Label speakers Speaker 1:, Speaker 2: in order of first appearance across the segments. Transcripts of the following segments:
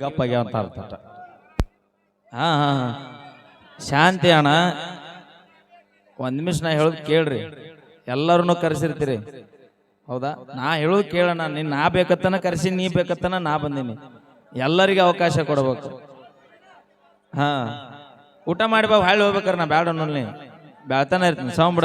Speaker 1: ಗಪ್ಪಾಗ್ಯಾವ ಅಂತ ಅರ್ಥ ಹಾಂ ಹಾಂ. ಶಾಂತಿ ಅಣ್ಣ. ಒಂದ್ ನಿಮಿಷ ನಾ ಹೇಳೋದು ಕೇಳ್ರಿ. ಎಲ್ಲರನ್ನೂ ಕರೆಸಿರ್ತೀರಿ. ಹೌದಾ? ನಾ ಹೇಳೋದು ಕೇಳೋಣ ನೀನು ನಾ ಬೇಕತ್ತನ ಕರೆಸಿ, ನೀ ಬೇಕತ್ತನ ನಾ ಬಂದೀನಿ. ಎಲ್ಲರಿಗೆ ಅವಕಾಶ ಕೊಡಬೇಕು. ಹಾ. ಊಟ ಮಾಡಿ ಬಾ ಹಾಳು ಹೋಗ್ಬೇಕಾರೆ ನಾ ಬ್ಯಾಡ ನೋಡ್ಲಿ ಬೆಳ್ತಾನೆ ಇರ್ತೀನಿ. ಸೌಂಡ್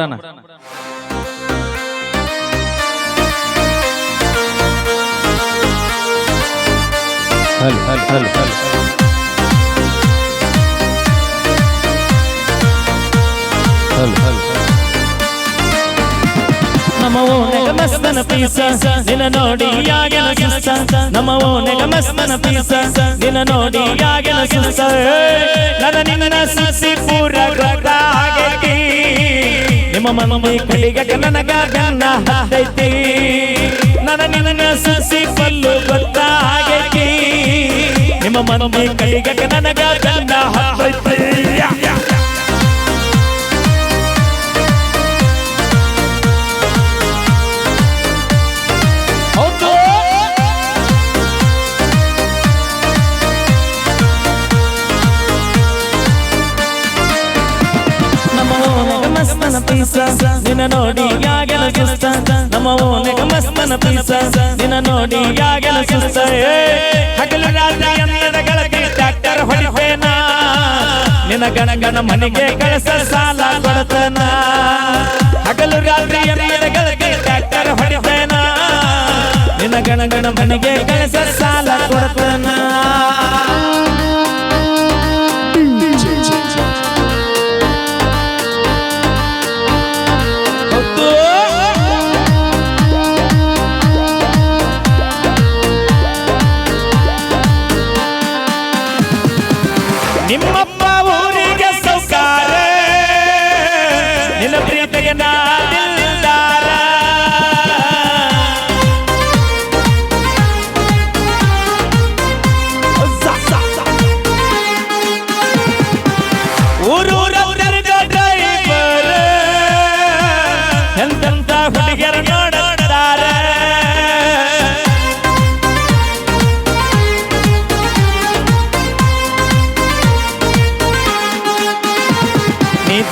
Speaker 1: ಹಲ್ ಹಲ್ ಹಲ್ ಹಲ್. ಹಲ್ ಹಲ್
Speaker 2: ನಮ್ಮ ಓನೆಗ ಮಸ್ತನ ಪೀಸ, ನಿನ್ನ ನೋಡಿ ಯಾಗೆಲ ಸುಸ್ತ. ನಮ್ಮ ಓನೆಗ ಮಸ್ತನ ಪೀಸ, ನಿನ್ನ ನೋಡಿ ಯಾಗೆಲ ಸುಸ್ತ. ನನ್ನ ನಿನ್ನ ಸುಸಿ ಪೂರ ಗೊತ್ತ ನಿಮ್ಮ ನಿಮ್ಮ ಮೈ ಕಲಿಗ ನನಗ ಗನ್ನ ಹತ್ತೈತಿ. ನನ್ನ ನಿನ್ನ ಸುಸಿ ನಿಮ್ಮ ಮಂದಿ ಕಡಿಗಟ ನನಗ ಮಸ್ತನ ನಿನ್ನ ನೋಡಿ ಯಾಗೆಲ್ಲ ಸುಸ್ತ. ನಮ್ಮ ಓನೆಗ ಮಸ್ತನ ಪೀಸ. ನಿನ್ನ ನೋಡಿ ಯಾಗೆಲ್ಲ ಸುಸ್ತ. ಹಗಲು ರಾತ್ರಿ ಅನ್ನದ ಗಳತಿ ಟ್ರ್ಯಾಕ್ಟರ್ ಹೊಡಿಪೇನ ನಿನ್ನ ಗಣ ಗಣ ಮನೆಗೆ ಕಳಸ ಸಾಲ ಕೊಡ್ತನ? ಹಗಲು ರಾತ್ರಿ ಅನ್ನದ ಗಳತಿ ಟ್ರ್ಯಾಕ್ಟರ್ ಹೊಡಿಪೇನ ನಿನ್ನ ಗಣಗಣ ಗಣ ಮನೆಗೆ ಕಳಸ ಸಾಲ ಕೊಡ್ತನ?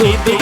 Speaker 2: ನೀ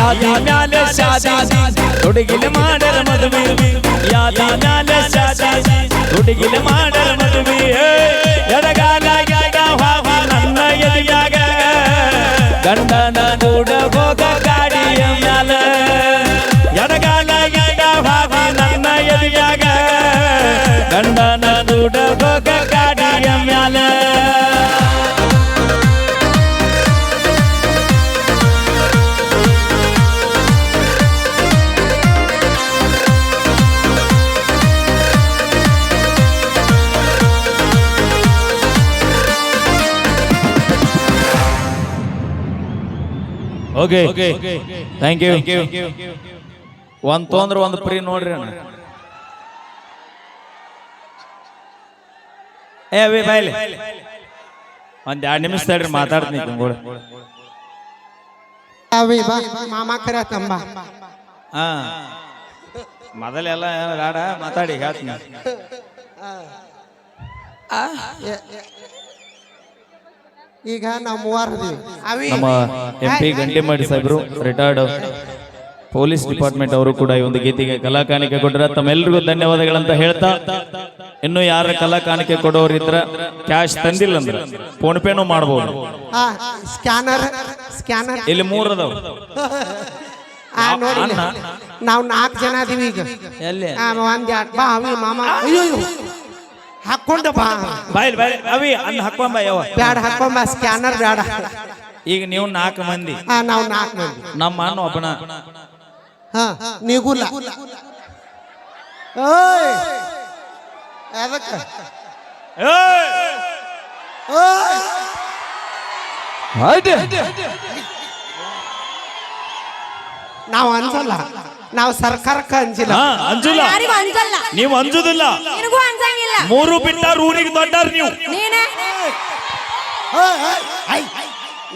Speaker 2: ಯಾದ ಮ್ಯಾಲೆ ಶಾದಿ ಹುಡುಗಿಲೆ ಮಾಡರ ಮದುವೆ. ಯಾದ ಮ್ಯಾಲೆ ಶಾದಿ ಹುಡುಗಿಲೆ ಮಾಡರ ಮದುವೆ. ಎಡಗಾಲ ನನ್ನ ಎದೆಯಾಗ ಗಂಡನ ದೂಡ ಹೋಗ ಗಾಡಿಯ ಮ್ಯಾಲ. ಎಡಗಾಲ ನನ್ನ ಎದೆಯಾಗ ಗಂಡನ ದೂಡ ಹೋಗ ಗಾಡಿಯ ಮ್ಯಾಲ.
Speaker 1: ಓಕೆ ಥ್ಯಾಂಕ್ ಯು ಒಂದ್ ತೊಂದ್ರೆ ಒಂದ್ ಪ್ರೀ ನೋಡ್ರಿ ಅಣ್ಣ. ಏ ಅವಿ ಬಾಯ್ಲಿ. ಒಂದ್ ಎರಡ್ ನಿಮಿಷ ತಡ್ರಿ ಮಾತಾಡ್ತೀನಿ ಕುಂಗೋಳ
Speaker 3: ಅವಿ ಬಾ. ಮಾಮ ಕರೆಯತ್ತಂಬ
Speaker 1: ಹಾ. ಮೊದಲೆಲ್ಲ ಬೇಡ ಮಾತಾಡಿ ಹೇಳ್ತೀನಿ.
Speaker 3: ಈಗ ನಾವು ಮೂವರು ಅವಿ.
Speaker 2: ನಮ್ಮ ಎಂ ಪಿ ಗಂಟಿಮಾಡಿ ಸಾಹೇಬರು ರಿಟೈರ್ಡ್ ಪೊಲೀಸ್ ಡಿಪಾರ್ಟ್ಮೆಂಟ್ ಅವರು ಕೂಡ ಈ ಒಂದು ಗೀತೆಗೆ ಕಲಾಕಾನಿಕೆ ಕೊಟ್ಟರೆ ತಮ್ಮೆಲ್ಲರಿಗೂ ಧನ್ಯವಾದಗಳಂತ ಹೇಳ್ತಾ ಇನ್ನು ಯಾರ ಕಲಾಕಾನಿಕೆ ಕೊಡೋರು ಕೊಡೋರಿದ್ರ ಕ್ಯಾಶ್ ತಂದಿಲ್ಲ ಅಂದ್ರೆ ಫೋನ್ ಪೇನೂ ಮಾಡಬಹುದು
Speaker 3: ಆ ಸ್ಕ್ಯಾನರ್ ಸ್ಕ್ಯಾನರ್
Speaker 2: ಇಲ್ಲಿ ಮೂರ್ ಅದಾವ
Speaker 3: ಆ ನೋಡಿ. ನಾವು ನಾಲ್ಕು ಜನ ಅದೀವಿ ಈಗ.
Speaker 2: ಎಲ್ಲಿ?
Speaker 3: ಆ, ಒಂದ್ ಅವಿ ಮಾಮ. ಅಯ್ಯೋ. ಹಾಕ್ಕೊಂಡು ಬಾ
Speaker 2: ಬಾಯ್ ಬಾಯ್ ಅವಿ ಅನ್ನ ಹಾಕೊಂಬ ಯಾವ
Speaker 3: ಬ್ಯಾಡ ಹಾಕೊಂಬ ಸ್ಕ್ಯಾನರ್ ಬ್ಯಾಡ.
Speaker 2: ಈಗ ನೀವು ನಾಲ್ಕು ಮಂದಿ.
Speaker 3: ಹಾ ನಾವು ನಾಲ್ಕು ಮಂದಿ.
Speaker 2: ನಮ್ಮ ಅಣ್ಣ ಒಬ್ಬನ.
Speaker 3: ಹಾ ನಿಗುಲ್ಲ ಓಯ್. ಅದಕ್ಕೆ ಓಯ್. ನಾವು ಅನ್ಸಲ್ಲ. ನಾವು ಸರ್ಕಾರಕ್ಕೆ ಅಂಜಿಲ್ಲ.
Speaker 2: ಹಾ ಅಂಜುಲ
Speaker 4: ಯಾರಿಗೂ ಅಂಜಲ್ಲ.
Speaker 2: ನೀವು ಅಂಜುದಿಲ್ಲ.
Speaker 4: ನಿನಗೂ ಅನ್ಸಂಗಿಲ್ಲ
Speaker 2: ಮೂರು ಬಿಟ್ಟಾರ ಊರಿಗೆ ದೊಡ್ಡಾರ ನೀವು.
Speaker 4: ನೀನೇ.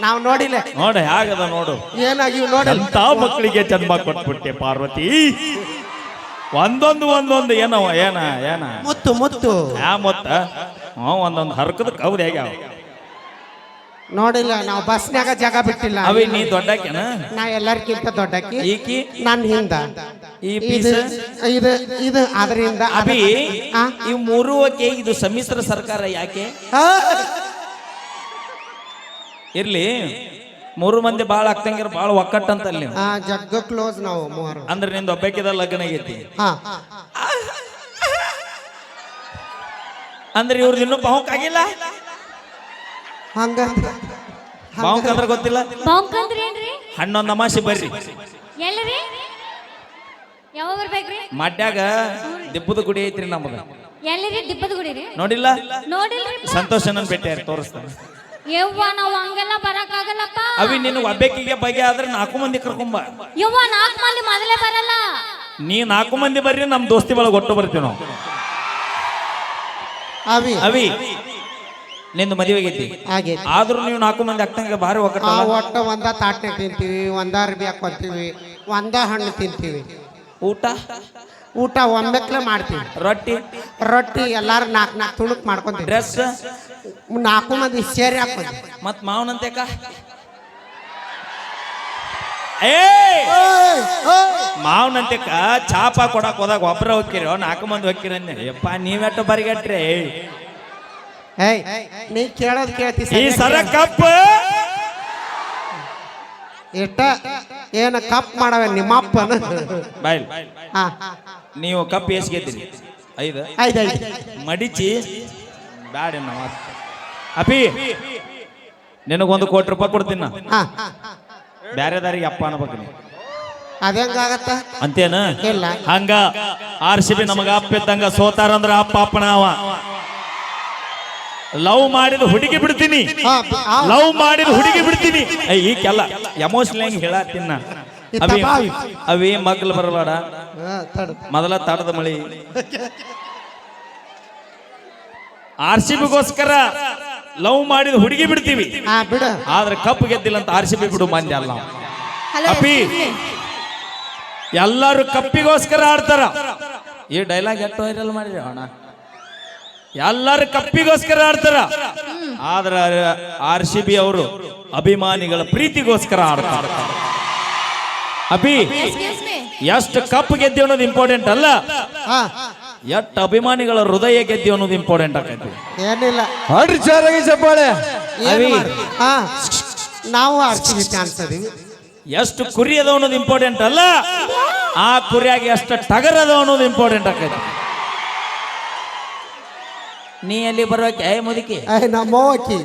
Speaker 3: ನಾವು ನೋಡಿಲ್ಲ.
Speaker 2: ನೋಡ ಹೇಗದ ನೋಡು.
Speaker 3: ಏನಾಗಿ ನೋಡಿ
Speaker 2: ಅಂತ ಮಕ್ಕಳಿಗೆ ಜನ್ಮ ಕೊಟ್ಬಿಟ್ಟೆ ಪಾರ್ವತಿ? ಒಂದೊಂದು ಒಂದೊಂದು ಏನೋ ಏನ ಏನ?
Speaker 3: ಮುತ್ತು ಮುತ್ತು.
Speaker 2: ಯಾ ಮೊತ್ತ? ಹ್ಞೂ ಒಂದೊಂದು ಹರ್ಕದ ಕೌದ್ ಹೇಗ್ಯಾವ
Speaker 3: ನೋಡಿಲ್ಲ ನಾವು ಬಸ್ನ್ಯಾಗ ಜಾಗ ಬಿಟ್ಟಿಲ್ಲ.
Speaker 2: ಅವಿ ನೀ ದೊಡ್ಡಾಕೆನ
Speaker 3: ನಾ ಎಲ್ಲರಿಗಿಂತ ದೊಡ್ಡಕ್ಕಿ
Speaker 2: ಈಕಿ?
Speaker 3: ನನ್ನ ಹಿಂದ.
Speaker 2: ಈ
Speaker 3: ಇದು
Speaker 2: ಪೀಸ್?
Speaker 3: ಇದು ಇದು ಅದರಿಂದ
Speaker 2: ಅಭಿ ಈ ಮೂರು ಓಕೆ ಇದು ಸಮ್ಮಿಶ್ರ ಸರ್ಕಾರ ಯಾಕೆ? ಇರ್ಲಿ ಮೂರು ಮಂದಿ ಬಾಳ ಆಗ್ತಂಗಿರ ಬಾಳ ಒಕ್ಕಟ್ಟಂತ ಅಲ್ಲಿ
Speaker 3: ಆ, ಜಗ್ಗ ಕ್ಲೋಸ್ ನಾವು ಮೂವರು.
Speaker 2: ಅಂದ್ರೆ ನಿಂದ ಒಬ್ಬಕ್ಕಿದ ಲಗ್ನ ಆಗೈತಿ.
Speaker 3: ಹಾ.
Speaker 2: ಅಂದ್ರೆ ಇವ್ರದ್ದು ಇನ್ನೂ ಬಾವುಕ್ ಆಗಿಲ್ಲ
Speaker 3: ಹಂಗಂದ್ರ
Speaker 2: ಬಾವುಕ್ ಅಂದ್ರೆ ಗೊತ್ತಿಲ್ಲ.
Speaker 4: ಬಾಂಕಂದ್ರಿ ಏನ್ರಿ?
Speaker 2: ಹಣ್ಣೊಂದ್ ಅಮಾಸಿ ಬರ್ರಿ.
Speaker 4: ಎಲ್ಲರಿ? ಯಾವಾಗ ಬರ್ಬೇಕ್ರಿ?
Speaker 2: ಮಡ್ಯಾಗ ದಿಬ್ಬದ ಗುಡಿ ಐತ್ರಿ ನಮ್ಮದ
Speaker 4: ಎಲ್ಲರಿ ದಿಬ್ಬದ ಗುಡಿ ರೀ
Speaker 2: ನೋಡಿಲ್ಲ
Speaker 4: ನೋಡಿಲ್ರಿ
Speaker 2: ಸಂತೋಷನನ್ ಭೇಟಿ ತೋರಿಸ್ತಾನೆ?
Speaker 4: ಯವ್ವ ನಾವು ಹಂಗೆಲ್ಲ ಬರಕ್ಕಾಗಲ್ಲಪ್ಪ.
Speaker 2: ಅವಿ ನಿನ್ನ ಒಬ್ಬಾಕಿಗೆ ಬಗೆ ಆದ್ರೆ ನಾಲ್ಕು ಮಂದಿ ಕರ್ಕೊಂಬ
Speaker 4: ಯವ್ವ ನಾಲ್ಕು ಮಂದಿ ಮೊದಲೇ ಬರಲ್ಲ.
Speaker 2: ನೀ ನಾಲ್ಕು ಮಂದಿ ಬರ್ರಿ ನಮ್ ದೋಸ್ತಿ ಒಳಗೆ ಒಟ್ಟು ಬರ್ತೀವಿ ನಾವು.
Speaker 3: ಅವಿ.
Speaker 2: ಅವಿ. ನಿಂದು ಮದುವೆ ಆಗೈತಿ
Speaker 3: ಹಾಗೆ.
Speaker 2: ಆದ್ರೂ ನೀವು ನಾಲ್ಕು ಮಂದಿ ಅಕ್ಕಂಗೆ ಭಾರಿ
Speaker 3: ಆ ಒಟ್ಟ ಒಂದ ತಾಟ್ನೆ ತಿಂತೀವಿ ಒಂದ ಅರ್ಬಿ ಹಾಕೊತೀವಿ ಒಂದ ಹಣ್ಣು ತಿಂತೀವಿ.
Speaker 2: ಊಟ?
Speaker 3: ಊಟ ಒಮ್ಮೆಕ್ಲೆ ಮಾಡ್ತೀವಿ.
Speaker 2: ರೊಟ್ಟಿ?
Speaker 3: ರೊಟ್ಟಿ ಎಲ್ಲಾರು ನಾಲ್ಕು ನಾಲ್ಕು ತುಣುಕ್ ಮಾಡ್ಕೊಂತೀವಿ.
Speaker 2: ಡ್ರೆಸ್?
Speaker 3: ನಾಲ್ಕು ಮಂದಿ ಸೇರಿ ಹಾಕೊಂತ
Speaker 2: ಮತ್ ಮಾವನಂತೆಕ ಏ! ಮಾವನಂತೆಕ ಚಾಪ ಕೊಡಕ್ ಹೋದಾಗ ಒಬ್ಬರ ಹೋಗ್ಕಿರೋ ನಾಲ್ಕು ಮಂದಿ ಹೋಗ್ಕಿರ ಯಪ್ಪ ನೀವೆಟ್ಟು ಬರಿಗಟ್ರಿ?
Speaker 3: ಏಯ್ ನೀ ಕೇಳೋದು ಕೇಳ್ತಿ
Speaker 2: ಈ ಸರ. ಕಪ್.
Speaker 3: ಇಟ್ಟ ಏನ ಕಪ್ ಮಾಡವೆ ನಿಮ್ಮಪ್ಪನ?
Speaker 2: ಬಾಯ್
Speaker 3: ಹಾ.
Speaker 2: ನೀವು ಕಪ್ ಎಷ್ಟು ಗೆದ್ದಿರಿ? ಐದು?
Speaker 3: ಐದ್ ಐದ್.
Speaker 2: ಮಡಿಚಿ? ಬ್ಯಾಡ ನಾವು ಅಪಿ ನಿನಗೊಂದು ಕೋಟಿ ರೂಪಾಯಿ ಕೊಡ್ತೀನಿ ನಾ.
Speaker 3: ಹಾ.
Speaker 2: ಬ್ಯಾರೆ ದಾರಿಗೆ ಅಪ್ಪ ಅನ್ಬೇಕು ನೀ.
Speaker 3: ಅದೇಂಗಾಗತ್ತ
Speaker 2: ಅಂತೇನ?
Speaker 3: ಇಲ್ಲ.
Speaker 2: ಹಂಗ. ಆರ್ ಸಿ ಬಿ ನಮಗ ಅಪ್ಪ ಇದ್ದಂಗ ಸೋತಾರಂದ್ರ ಅಪ್ಪ ಅಪ್ಪನ ಅವ. ಲವ್ ಮಾಡಿದ ಹುಡುಗಿ ಬಿಡ್ತೀನಿ.
Speaker 3: ಹಾ,
Speaker 2: ಲವ್ ಮಾಡಿದ ಹುಡುಗಿ ಬಿಡ್ತೀನಿ. ಈಕೆಲ್ಲ ಎಮೋಷನಲ್ ಹೆಂಗ್ ಹೇಳತ್ತೀನ ಅವೇ ಅವೇ ಮಗ್ಲು ಬರಬೇಡ. ಮೊದಲ ತಡದ ಮಳಿ. ಆರ್ ಸಿ ಬಿಗೋಸ್ಕರ ಲವ್ ಮಾಡಿದ ಹುಡುಗಿ ಬಿಡ್ತೀವಿ.
Speaker 3: ಹಾ ಬಿಡು.
Speaker 2: ಆದ್ರೆ ಕಪ್ ಗೆದ್ದಿಲ್ಲ ಅಂತ ಆರ್ ಸಿ ಬಿ ಬಿಡು ಮಾನ್ಯ ಅಲ್ಲ. ಅಪ್ಪಿ ಎಲ್ಲರೂ ಕಪ್ಪಿಗೋಸ್ಕರ ಆಡ್ತಾರ. ಈ ಡೈಲಾಗ್ ಎಷ್ಟು ವೈರಲ್ ಮಾಡಿರಿ ಅಣ್ಣ. ಎಲ್ಲರೂ ಕಪ್ಪಿಗೋಸ್ಕರ ಆಡ್ತಾರ. ಆದ್ರ ಆರ್ ಸಿ ಬಿ ಅವರು ಅಭಿಮಾನಿಗಳ ಪ್ರೀತಿಗೋಸ್ಕರ ಆಡ್ತಾರ. ಅಭಿ ಎಷ್ಟು ಕಪ್ ಗೆದ್ದಿ ಅನ್ನೋದು ಇಂಪಾರ್ಟೆಂಟ್ ಅಲ್ಲ?
Speaker 3: ಹಾ.
Speaker 2: ಎಷ್ಟು ಅಭಿಮಾನಿಗಳ ಹೃದಯ ಗೆದ್ದಿ ಅನ್ನೋದು ಇಂಪಾರ್ಟೆಂಟ್ ಆಗೈತಿ
Speaker 3: ಏನಿಲ್ಲ.
Speaker 5: ಹಾಡ್ರಿ ಚಾರಾಗಿ ಚಪ್ಪಾಳೆ.
Speaker 3: ನಾವು ಅದೀವಿ
Speaker 2: ಎಷ್ಟು ಕುರಿ ಅದ ಅನ್ನೋದು ಇಂಪಾರ್ಟೆಂಟ್ ಅಲ್ಲ? ಆ ಕುರಿಯಾಗಿ ಎಷ್ಟು ಟಗರ್ ಅದ ಅನ್ನೋದು ಇಂಪಾರ್ಟೆಂಟ್ ಆಕೈತಿ. ನೀ ಎಲ್ಲಿ ಬರೋಕೆ? ಏ ಮುದುಕಿ.
Speaker 3: ಏ ನಮ್ಮ ಅಕ್ಕಿ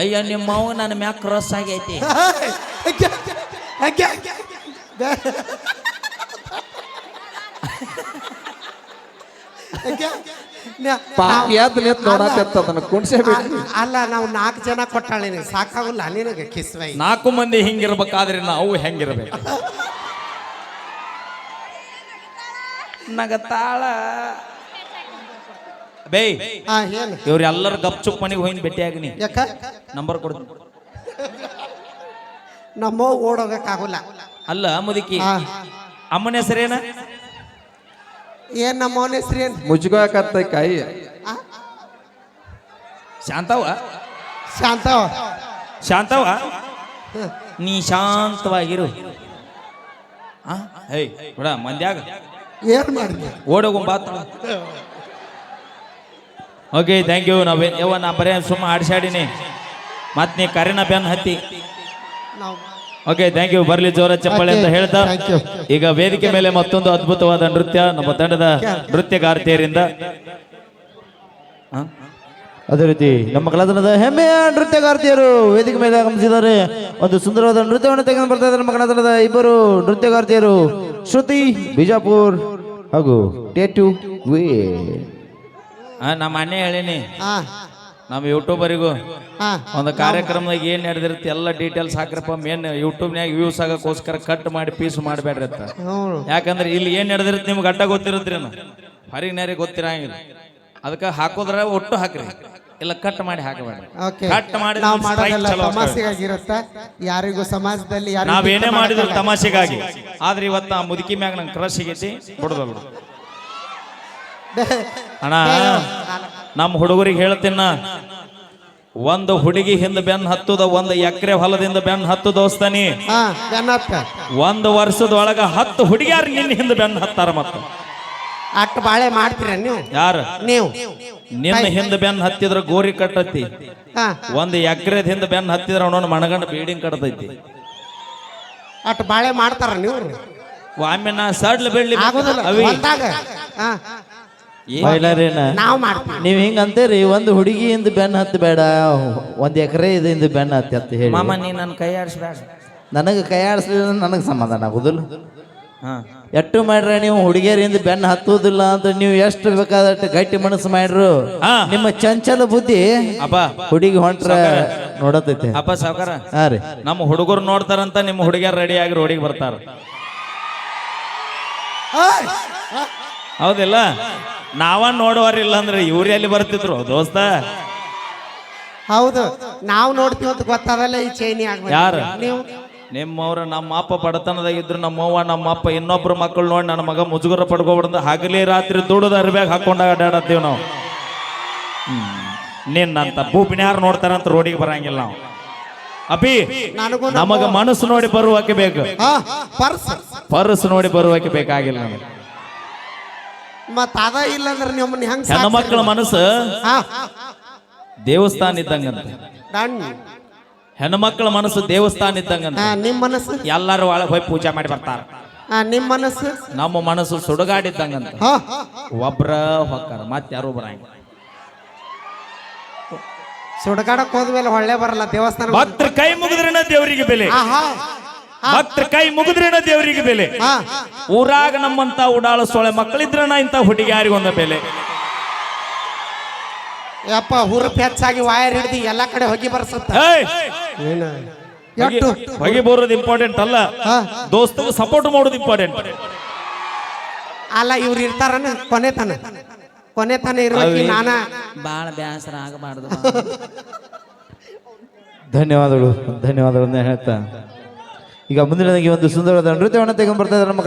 Speaker 2: ಅಯ್ಯ ನಿಮ್ಮ ಮಾವು ನನ್ನ ಮ್ಯಾಕ್ ಕ್ರಾಸ್ ಆಗೈತಿ.
Speaker 5: ಪಾಪ ಎದ್ದು ನಿಂತು ನೋಡಾಕತ್ತ ಅದನ್ನ ಕುಣ್ಸೇ ಬಿಟ್ಟು
Speaker 3: ಅಲ್ಲ ನಾವು ನಾಲ್ಕು ಜನ ಕೊಟ್ಟಾಳೆ ನಿನಗೆ ಸಾಕಾಗಲ್ಲ ನಿನಗೆ ಕಿಸ್ವೈ
Speaker 2: ನಾಲ್ಕು ಮಂದಿ ಹಿಂಗಿರ್ಬೇಕಾದ್ರೆ ನಾವು ಹೆಂಗಿರ್ಬೇಕು? ನಗತಾಳ. ಬೇ.
Speaker 3: ಹಾ ಏನು
Speaker 2: ಇವ್ರೆಲ್ಲರೂ ಗಪ್ ಚುಪ್ ಮನೆಗೆ ಹೋಗಿ ಭೇಟಿ ಆಗಿನಿ
Speaker 3: ಯಾಕ?
Speaker 2: ನಂಬರ್ ಕೊಡ್ತೀನಿ
Speaker 3: ನಮ್ಮ ಓಡೋಗಕ್ಕಾಗಲ್ಲ
Speaker 2: ಅಲ್ಲ ಮುದುಕಿ.
Speaker 3: ಹಾ
Speaker 2: ಅಮ್ಮನ ಹೆಸರೇನ?
Speaker 3: ಏನ್ ನಮ್ಮ ಅವನ ಹೆಸ್ರು ಕಾಯಿ?
Speaker 2: ಶಾಂತವ
Speaker 3: ಶಾಂತವ
Speaker 2: ಶಾಂತವ ನೀ ಶಾಂತವಾಗಿರು. ಆ? ಹೇಯ್ ಬಿಡ ಮಂದ್ಯಾಗ.
Speaker 3: ಏನ್ ಮಾಡಿದ್ಯ?
Speaker 2: ಓಡೋಗ ಬಾತ್ ಓಕೆ ಥ್ಯಾಂಕ್ ಯು ನಾವು ಯವ್ವ ನಾ ಬರೇ ಸುಮ್ಮ ಆಡ್ಸಾಡಿನಿ. ಮತ್ತೆ ನೀ ಕರೆನ ಬೆನ್ ಹತ್ತಿ. ಓಕೆ ಥ್ಯಾಂಕ್ ಯು ಬರ್ಲಿ ಜೋರ ಚಪ್ಪಾಳೆ ಅಂತ ಹೇಳ್ತಾ. ಈಗ ವೇದಿಕೆ ಮೇಲೆ ಮತ್ತೊಂದು ಅದ್ಭುತವಾದ ನೃತ್ಯ ನಮ್ಮ ತಂಡದ ನೃತ್ಯಗಾರ್ತಿಯರಿಂದ?
Speaker 1: ಅದೇ ರೀತಿ ನಮ್ಮ ಕಲಾತನದ ಹೆಮ್ಮೆಯ ನೃತ್ಯಗಾರ್ತಿಯರು ವೇದಿಕೆ ಮೇಲೆ ಆಗಮಿಸಿದ್ದಾರೆ. ಒಂದು ಸುಂದರವಾದ ನೃತ್ಯವನ್ನು ತೆಗೆದು ಬರ್ತಾ ಇದ್ದಾರೆ ನಮ್ಮ ಕಲಾತನದ ಇಬ್ಬರು ನೃತ್ಯಗಾರ್ತಿಯರು ಶ್ರುತಿ ಬಿಜಾಪುರ್ ಹಾಗೂ ಟೇಟು ವೇ.
Speaker 2: ನಮ್ಮ ಅಣ್ಣ ಹೇಳಿನಿ.
Speaker 3: ಹಾ.
Speaker 2: ನಮ್ಮ ಯೂಟ್ಯೂಬರಿಗೂ
Speaker 3: ಹಾ.
Speaker 2: ಒಂದು ಕಾರ್ಯಕ್ರಮದಾಗ ಏನ್ ನಡೆದಿರುತ್ತೆ ಎಲ್ಲ ಡೀಟೇಲ್ಸ್ ಹಾಕ್ರಪ್ಪ ಮೇನ್ ಯೂಟ್ಯೂಬ್ನ್ಯಾಗ ವ್ಯೂಸ್ ಆಗೋಕ್ಕೋಸ್ಕರ ಕಟ್ ಮಾಡಿ ಪೀಸ್ ಮಾಡಬೇಡ್ರಿ ಅಂತ.
Speaker 3: ಹ್ಞೂ
Speaker 2: ಯಾಕಂದ್ರೆ ಇಲ್ಲಿ ಏನ್ ನಡೆದಿರುತ್ತೆ ನಿಮ್ಗೆ ಅಡ್ಡ ಗೊತ್ತಿರುತ್ತೆ ಹರಿಗ್ನಾರಿಗೆ ನೇರಿಗೆ ಗೊತ್ತಿರಂಗಿಲ್ಲ. ಅದಕ್ಕೆ ಹಾಕೋದ್ರ ಒಟ್ಟು ಹಾಕ್ರಿ. ಇಲ್ಲ ಕಟ್ ಮಾಡಿ ಹಾಕಬೇಡ್ರಿ.
Speaker 3: ಓಕೆ
Speaker 2: ಕಟ್ ಮಾಡಿ
Speaker 3: ನಾವು ಮಾಡೋದೆಲ್ಲ
Speaker 2: ಚಲೋ.
Speaker 3: ಯಾರಿಗೂ ಸಮಾಜದಲ್ಲಿ ಯಾರಿಗೂ
Speaker 2: ನಾವೇನೇ
Speaker 3: ದುಃಖ
Speaker 2: ಮಾಡಿದ್ರು. ತಮಾಷೆಗಾಗಿ. ಆದ್ರೆ ಇವತ್ತು ಆ ಮುದುಕಿ ಮ್ಯಾಗ ನಂಗೆ ಕ್ರಶ್ ಸಿಗೈತಿ ಬಿಡೋದಲ್ಲ ಅಣ್ಣ ನಮ್ಮ ಹುಡುಗರಿಗೆ ಹೇಳ್ತೀನ ಒಂದು ಹುಡುಗಿ ಹಿಂದ ಬೆನ್ ಹತ್ತದ ಒಂದು ಎಕರೆ ಹೊಲದಿಂದ ಬೆನ್ ಹತ್ತು ದೋಸ್ತಾನಿ. ಒಂದು ವರ್ಷದೊಳಗ ಹತ್ತು ಹುಡುಗಿಯಾರು ನಿನ್ನ ಹಿಂದ ಬೆನ್ ಹತ್ತಾರ ಮತ್ತೆ.
Speaker 3: ಅಟ್ ಬಾಳೆ ಮಾಡ್ತೀರ ನೀವು?
Speaker 2: ಯಾರು?
Speaker 3: ನೀವು.
Speaker 2: ನಿನ್ನ ಹಿಂದ ಬೆನ್ ಹತ್ತಿದ್ರ ಗೋರಿ ಕಟ್ಟತಿ. ಒಂದು ಎಕರೆದ ಹಿಂದ ಬೆನ್ ಹತ್ತಿದ್ರ ಅವನೊಂದು ಮಣಗಂಡ ಬಿಲ್ಡಿಂಗ್ ಕಟ್ಟತೈತಿ
Speaker 3: ಅಟ್ ಬಾಳೆ ಮಾಡ್ತಾರ ನೀವು?
Speaker 2: ಒಮ್ಮೆ ನಾ ಸಡ್ಲ ಬೆಳ್ಳಿ ಅವಿ.
Speaker 1: ಬೈಲಾರೇನ?
Speaker 3: ನಾವು ಮಾಡ್ತೀವಿ.
Speaker 1: ನೀವು ಹಿಂಗ ಅಂತೀರಿ ಒಂದು ಹುಡುಗಿಯಿಂದ ಬೆನ್ನ ಹತ್ತು ಬೇಡ ಒಂದ್ ಎಕರೆ ಇದರಿಂದ ಬೆನ್ನ ಹತ್ತಿ ಅಂತ ಹೇಳಿ.
Speaker 2: ಮಾಮ ನೀ ನನ್ನ ಕೈ ಆಡಿಸ್ಬೇಡ.
Speaker 1: ನನಗೆ ಕೈ ಆಡಿಸ್ಲಿಲ್ಲ ನನಗೆ ಸಮಾಧಾನ ಆಗುದಿಲ್ಲ.
Speaker 2: ಹಾ.
Speaker 1: ಎಷ್ಟು ಮಾಡ್ರೆ ನೀವು ಹುಡುಗಿಯರಿಂದ ಬೆನ್ನ ಹತ್ತುವುದಿಲ್ಲ ಅಂತ ನೀವು ಎಷ್ಟು ಬೇಕಾದಷ್ಟು ಗಟ್ಟಿ ಮನಸ್ಸು ಮಾಡ್ರು
Speaker 2: ಹಾ.
Speaker 1: ನಿಮ್ಮ ಚಂಚಲ ಬುದ್ಧಿ
Speaker 2: ಅಪ್ಪ
Speaker 1: ಹುಡುಗಿ ಹೊಂಟ್ರ ನೋಡತೈತೆ
Speaker 2: ಅಪ್ಪ ಸಾವುಕಾರ.
Speaker 1: ಹಾ ರೀ.
Speaker 2: ನಮ್ಮ ಹುಡುಗರು ನೋಡ್ತಾರಂತ ನಿಮ್ಮ ಹುಡುಗಿಯರು ರೆಡಿ ಆಗಿ ರೋಡಿಗೆ ಬರ್ತಾರ! ಹೌದಿಲ್ಲ? ನಾವ ನೋಡುವರಿಲ್ಲ ಅಂದ್ರೆ ಇವ್ರು ಎಲ್ಲಿ ಬರ್ತಿದ್ರು ದೋಸ್ತ?
Speaker 3: ಹೌದು ನಾವು ನೋಡ್ತೀವಿ ಅಂತ ಗೊತ್ತಾದಲ್ಲ ಈ ಚೈನಿ ಆಗ್ಬೇಕು
Speaker 2: ಯಾರು?
Speaker 3: ನೀವು?
Speaker 2: ನಿಮ್ಮವ್ರ ನಮ್ಮ ಅಪ್ಪ ಬಡತನದಾಗಿದ್ರು ನಮ್ಮ ನಮ್ಮವ್ವ ನಮ್ಮ ಅಪ್ಪ ಇನ್ನೊಬ್ರು ಮಕ್ಕಳು ನೋಡಿ ನನ್ನ ಮಗ ಮುಜುಗರ ಪಡ್ಕೊಬಿಡ್ದು ಹಗಲಿ ರಾತ್ರಿ ದುಡ್ದು ಅರ್ಬ್ಯಾಗ ಹಾಕೊಂಡಾಗ ಅಡ್ಡಾಡತ್ತೀವಿ ನಾವು. ಹ್ಮ್. ನಿನ್ನಂತ ಭೂಪಿನ್ಯಾರು ನೋಡ್ತಾರಂತ ರೋಡಿಗೆ ಬರಂಗಿಲ್ಲ ನಾವು. ಅಪಿ
Speaker 3: ನನಗೂ
Speaker 2: ನಮಗ ಮನಸ್ಸು ನೋಡಿ ಬರುವಕ್ಕೆ ಬೇಕು.
Speaker 3: ಪರ್ಸ್
Speaker 2: ನೋಡಿ ಬರುವಕ್ಕೆ ಬೇಕಾಗಿಲ್ಲ ನಮಗೆ.
Speaker 3: ಮತ್ತ ಅದ ಇಲ್ಲ ಅಂದ್ರೆ ನಿಮ್ಮನ್ನ ಹೆಂಗ್
Speaker 2: ಹೆಣ್ಣು ಮಕ್ಕಳ ಮನಸ್ಸು ದೇವಸ್ಥಾನ ಇದ್ದಂಗಂತ. ಹೆಣ್ಣು ಮಕ್ಕಳ ಮನಸ್ಸು ದೇವಸ್ಥಾನ ಇದ್ದಂಗಂತ.
Speaker 3: ನಿಮ್ಮ ನಿಮ್ ಮನಸ್ಸು?
Speaker 2: ಎಲ್ಲರೂ ಒಳಗೆ ಹೋಗಿ ಪೂಜೆ ಮಾಡಿ ಬರ್ತಾರ.
Speaker 3: ನಿಮ್ಮ ನಿಮ್ ಮನಸ್ಸು?
Speaker 2: ನಮ್ಮ ಮನಸ್ಸು ಸುಡುಗಾಡಿದ್ದಂಗಂತ.
Speaker 3: ಹಾ
Speaker 2: ಒಬ್ರ ಹೊಕ್ಕಾರ ಮತ್ತೆ ಯಾರು ಬರಂಗ
Speaker 3: ಸುಡಗಾಡಕ್ ಹೋದ್ಮೇಲೆ ಒಳ್ಳೆ ಬರಲ್ಲ ದೇವಸ್ಥಾನ
Speaker 2: ಕೈ ಮುಗಿದ್ರೆ ದೇವರಿಗೆ ಬೆಲೆ? ಭಕ್ತರ ಕೈ ಮುಗಿದ್ರೇನ ದೇವರಿಗೆ ಬೆಲೆ.
Speaker 3: ಹಾ.
Speaker 2: ಊರಾಗ ನಮ್ಮಂತ ಉಡಾಳ ಸೊಳೆ ಮಕ್ಕಳಿದ್ರನ ಇಂತ ಹುಡುಗಿಯಾರಿಗೊಂದ ಬೆಲೆ.
Speaker 3: ಯಪ್ಪ ಹುರುಪ್ ಹೆಚ್ಚಾಗಿ ವಾಯರ್ ಹಿಡಿದು ಎಲ್ಲಾ ಕಡೆ ಹೋಗಿ ಬರ್ಸುತ್ತ! ಏನ?
Speaker 2: ಹೊಗೆ-
Speaker 3: ಎಟ್ಟು
Speaker 2: ಹೊಗೆ ಬೋರೋದು ಇಂಪಾರ್ಟೆಂಟ್ ಅಲ್ಲ.
Speaker 3: ದೋಸ್ತ
Speaker 2: ದೋಸ್ತಗೆ ಸಪೋರ್ಟ್ ಮಾಡೋದು ಇಂಪಾರ್ಟೆಂಟ್
Speaker 3: ಅಲ್ಲ ಇವ್ರು ಇರ್ತಾರನ ಕೊನೆ ತನ. ಕೊನೆ ತನ ಇರೋದು ನಾನ?
Speaker 2: ಬಾಳ ಬ್ಯಾಸರ ಆಗಬಾರ್ದು.
Speaker 1: ಧನ್ಯವಾದಗಳು ಧನ್ಯವಾದಗಳನ್ನ ಹೇಳ್ತಾ. ಈಗ ಮುಂದಿನದಾಗಿ ಒಂದು ಸುಂದರವಾದ ನೃತ್ಯವನ್ನು ತೆಗೆದು ಬರ್ತಾ ಇದ್ದಾರೆ ನಮ್ಮ